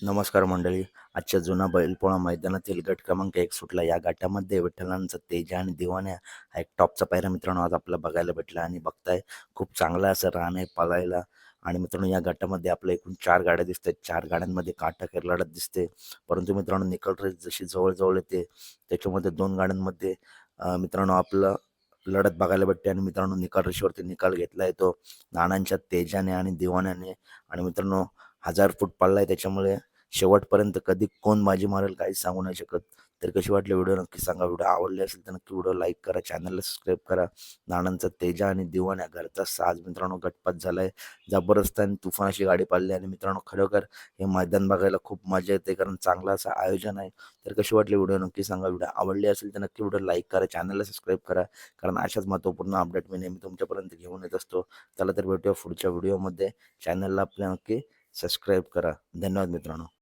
नमस्कार मंडळी. आजच्या जुना बैलपोळा मैदानातील गट क्रमांक एक सुटला. या गटामध्ये विठ्ठलांचा तेजा आणि दिवाण्या हा एक टॉपचा पायरा मित्रांनो आज आपल्याला बघायला भेटला आणि बघताय खूप चांगला असं रान आहे पळायला. आणि मित्रांनो या गटामध्ये आपल्या एकूण चार गाड्या दिसत आहेत चार गाड्यांमध्ये काटा लढत दिसते. परंतु मित्रांनो निकल रेस जशी जवळजवळ येते त्याच्यामध्ये दोन गाड्यांमध्ये मित्रांनो आपलं लढत बघायला भेटते आणि मित्रांनो निकाल रेषेवरती निकाल घेतला आहे तो नाणांच्या तेजाने आणि दिवाण्याने. आणि मित्रांनो हजार फूट पडला आहे त्याच्यामुळे शेवटपर्यंत कधी कोण बाजी मारेल काहीच सांगू नाही शकत. तर कशी वाटली व्हिडिओ? नक्की सांगा. व्हिडिओ आवडले असेल तर नक्की व्हिडिओ लाईक करा. चॅनलला सबस्क्राईब करा. नानांचा तेजा आणि दिवाण्या घरचा साज मित्रांनो गटपात झालाय. जबरदस्त आणि तुफान अशी गाडी पाळली आणि मित्रांनो खरोखर हे मैदान बघायला खूप मजा येते कारण चांगलं असं आयोजन आहे. तर कशी वाटली व्हिडिओ? नक्की सांगा. व्हिडिओ आवडली असेल तर नक्की व्हिडिओ लाईक करा. चॅनलला सबस्क्राईब करा. कारण अशाच महत्त्वपूर्ण अपडेट मी नेहमी तुमच्यापर्यंत घेऊन येत असतो. चला तर भेटूया पुढच्या व्हिडिओमध्ये. चॅनलला आपल्या नक्की सबस्क्राईब करा. धन्यवाद मित्रांनो.